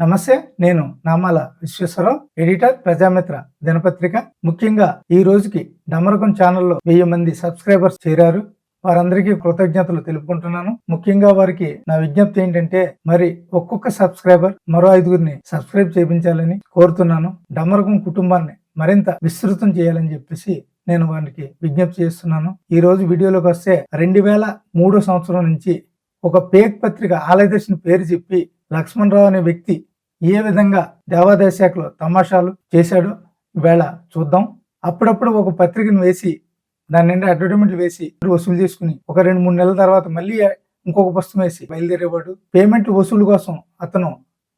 నమస్తే నేను నామాల విశ్వేశ్వరరావు ఎడిటర్ ప్రజామిత్ర దినపత్రిక. ముఖ్యంగా ఈ రోజుకి డమరకం ఛానల్లో వెయ్యి మంది సబ్స్క్రైబర్స్ చేరారు. వారందరికీ కృతజ్ఞతలు తెలుపుకుంటున్నాను. ముఖ్యంగా వారికి నా విజ్ఞప్తి ఏంటంటే మరి ఒక్కొక్క సబ్స్క్రైబర్ మరో ఐదుగురిని సబ్స్క్రైబ్ చేయించాలని కోరుతున్నాను. డమరకం కుటుంబాన్ని మరింత విస్తృతం చేయాలని చెప్పేసి నేను వారికి విజ్ఞప్తి చేస్తున్నాను. ఈ రోజు వీడియోలోకి వస్తే రెండు వేల మూడో సంవత్సరం నుంచి ఒక పేక్ పత్రిక ఆలయదర్శిని పేరు చెప్పి లక్ష్మణరావు అనే వ్యక్తి ఏ విధంగా దేవాదాయ శాఖలో తమాషాలు చేశాడో వేళ చూద్దాం. అప్పుడప్పుడు ఒక పత్రికను వేసి దాని నిండా అడ్వర్టైజ్మెంట్లు వేసి వసూలు చేసుకుని ఒక రెండు మూడు నెలల తర్వాత మళ్ళీ ఇంకొక పుస్తకం వేసి బయలుదేరేవాడు. పేమెంట్ వసూలు కోసం అతను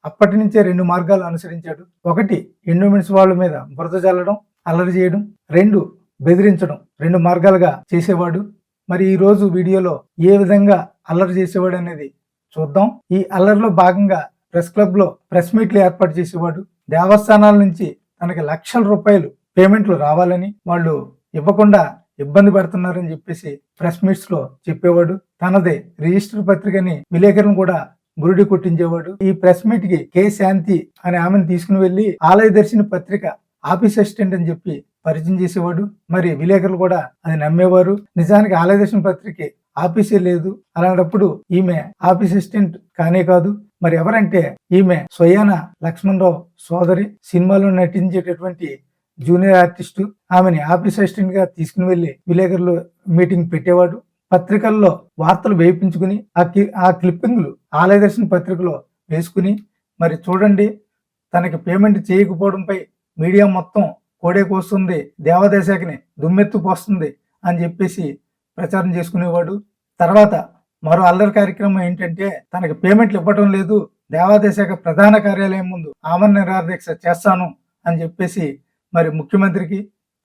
అప్పటి నుంచే రెండు మార్గాలు అనుసరించాడు. ఒకటి ఎండోమెంట్స్ వాళ్ళ మీద బురద చల్లడం అల్లరి చేయడం. రెండు బెదిరించడం. రెండు మార్గాలుగా చేసేవాడు. మరి ఈ రోజు వీడియోలో ఏ విధంగా అల్లరి చేసేవాడు అనేది చూద్దాం. ఈ అల్లరిలో భాగంగా ప్రెస్ క్లబ్లో ప్రెస్ మీట్లు ఏర్పాటు చేసేవాడు. దేవస్థానాల నుంచి తనకి లక్షల రూపాయలు పేమెంట్లు రావాలని వాళ్ళు ఇవ్వకుండా ఇబ్బంది పడుతున్నారని చెప్పేసి ప్రెస్ మీట్స్లో చెప్పేవాడు. తనదే రిజిస్టర్ పత్రికని విలేకరులను కూడా బురుడి కొట్టించేవాడు. ఈ ప్రెస్ మీట్కి కె శాంతి అనే ఆమెను తీసుకుని వెళ్ళి ఆలయ దర్శన పత్రిక ఆఫీస్ అసిస్టెంట్ అని చెప్పి పరిచయం చేసేవాడు. మరి విలేకరులు కూడా అది నమ్మేవారు. నిజానికి ఆలయ దర్శన పత్రిక ఆఫీసే లేదు. అలాంటప్పుడు ఈమె ఆఫీస్ అసిస్టెంట్ కానే కాదు. మరి ఎవరంటే ఈమె స్వయాన లక్ష్మణరావు సోదరి. సినిమాలో నటించేటటువంటి జూనియర్ ఆర్టిస్టు. ఆమెని ఆఫీస్ అసిస్టెంట్గా తీసుకుని వెళ్ళి విలేకరులు మీటింగ్ పెట్టేవాడు. పత్రికల్లో వార్తలు వేయించుకుని ఆ ఆ క్లిప్పింగ్లు ఆలయ దర్శన పత్రికలో వేసుకుని మరి చూడండి తనకి పేమెంట్ చేయకపోవడంపై మీడియా మొత్తం కోడే కోస్తుంది దేవాదాయ శాఖని దుమ్మెత్తు పోస్తుంది అని చెప్పేసి ప్రచారం చేసుకునేవాడు. తర్వాత మరో అల్లరి కార్యక్రమం ఏంటంటే తనకి పేమెంట్లు ఇవ్వటం లేదు. దేవాదాయ శాఖ ప్రధాన కార్యాలయం ముందు ఆమరణ నిరాదీక్ష చేస్తాను అని చెప్పేసి మరి ముఖ్యమంత్రికి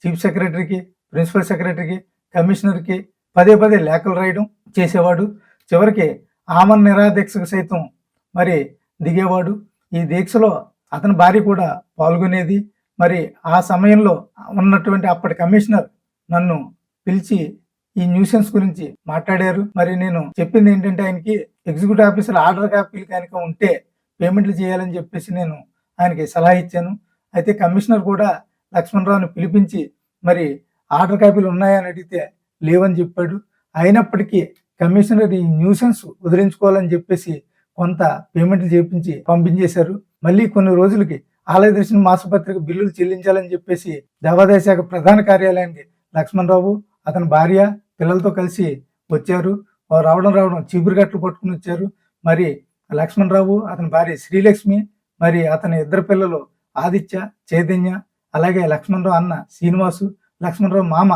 చీఫ్ సెక్రటరీకి ప్రిన్సిపల్ సెక్రటరీకి కమిషనర్కి పదే పదే లేఖలు రాయడం చేసేవాడు. చివరికి ఆమరణ నిరాదీక్షకు సైతం మరి దిగేవాడు. ఈ దీక్షలో అతని భార్య కూడా పాల్గొనేది. మరి ఆ సమయంలో ఉన్నటువంటి అప్పటి కమిషనర్ నన్ను పిలిచి ఈ న్యూసెన్స్ గురించి మాట్లాడారు. మరి నేను చెప్పింది ఏంటంటే ఆయనకి ఎగ్జిక్యూటివ్ ఆఫీసర్ ఆర్డర్ కాపీలు కనుక ఉంటే పేమెంట్లు చేయాలని చెప్పేసి నేను ఆయనకి సలహా ఇచ్చాను. అయితే కమిషనర్ కూడా లక్ష్మణరావుని పిలిపించి మరి ఆర్డర్ కాపీలు ఉన్నాయని అడిగితే లేవని చెప్పాడు. అయినప్పటికీ కమిషనర్ ఈ న్యూసెన్స్ వదిలించుకోవాలని చెప్పేసి కొంత పేమెంట్లు చేపించి పంపించేశారు. మళ్ళీ కొన్ని రోజులకి ఆలయ దర్శన మాసపత్రిక బిల్లులు చెల్లించాలని చెప్పేసి దేవాదాయ శాఖ ప్రధాన కార్యాలయానికి లక్ష్మణరావు అతని భార్య పిల్లలతో కలిసి వచ్చారు. వారు రావడం రావడం చీపురుగట్లు పట్టుకుని వచ్చారు. మరి లక్ష్మణరావు అతని భార్య శ్రీలక్ష్మి మరి అతని ఇద్దరు పిల్లలు ఆదిత్య చైతన్య అలాగే లక్ష్మణరావు అన్న శ్రీనివాసు లక్ష్మణరావు మామ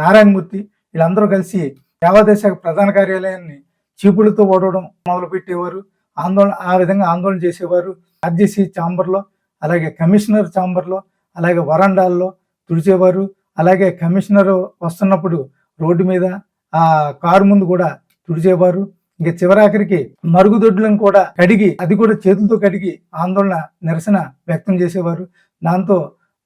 నారాయణమూర్తి వీళ్ళందరూ కలిసి దేవాదాయ శాఖ ప్రధాన కార్యాలయాన్ని చీపులతో ఓడవడం మొదలుపెట్టేవారు. ఆందోళన ఆ విధంగా ఆందోళన చేసేవారు. ఆర్జీసీ ఛాంబర్లో అలాగే కమిషనర్ ఛాంబర్లో అలాగే వరండాల్లో తుడిచేవారు. అలాగే కమిషనర్ వస్తున్నప్పుడు రోడ్డు మీద ఆ కారు ముందు కూడా తుడిచేవారు. ఇంకా చివరాఖరికి మరుగుదొడ్లను కూడా కడిగి అది కూడా చేతులతో కడిగి ఆందోళన నిరసన వ్యక్తం చేసేవారు. దాంతో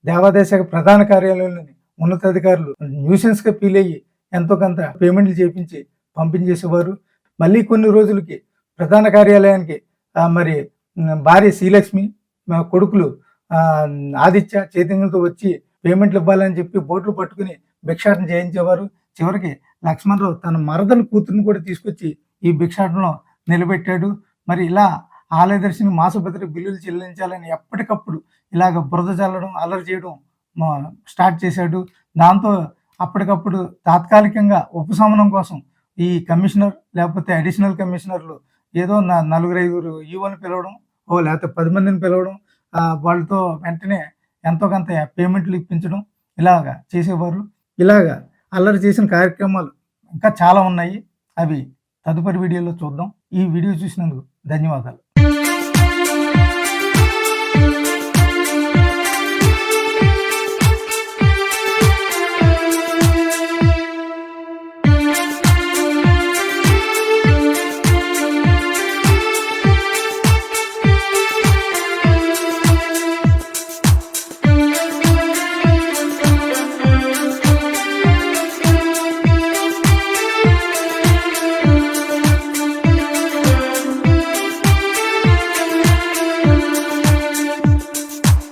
దేవాదాయ శాఖ ప్రధాన కార్యాలయంలోని ఉన్నతాధికారులు న్యూసెన్స్గా ఫీల్ అయ్యి ఎంతో కొంత పేమెంట్లు చేపించి పంపించేసేవారు మళ్ళీ కొన్ని రోజులకి ప్రధాన కార్యాలయానికి మరి భార్య శ్రీలక్ష్మి కొడుకులు ఆదిత్య చైతన్యంతో వచ్చి పేమెంట్లు ఇవ్వాలని చెప్పి బోట్లు పట్టుకుని భిక్షాటన చేయించేవారు. చివరికి లక్ష్మణరావు తన మరదని కూతురుని కూడా తీసుకొచ్చి ఈ భిక్షాటనలో నిలబెట్టాడు. మరి ఇలా ఆలయ దర్శన బిల్లులు చెల్లించాలని ఎప్పటికప్పుడు ఇలాగ బురద చల్లడం అల్లరి చేయడం స్టార్ట్ చేశాడు. దాంతో అప్పటికప్పుడు తాత్కాలికంగా ఉపశమనం కోసం ఈ కమిషనర్ లేకపోతే అడిషనల్ కమిషనర్లు ఏదో నా నలుగురు ఐదుగురు ఈవోని పిలవడం ఓ లేకపోతే పది మందిని పిలవడం వాళ్ళతో వెంటనే ఎంతో కొంత పేమెంట్లు ఇప్పించడం ఇలాగా చేసేవారు. ఇలాగా అల్లరి చేసిన కార్యక్రమాలు ఇంకా చాలా ఉన్నాయి. అవి తదుపరి వీడియోలో చూద్దాం. ఈ వీడియో చూసినందుకు ధన్యవాదాలు.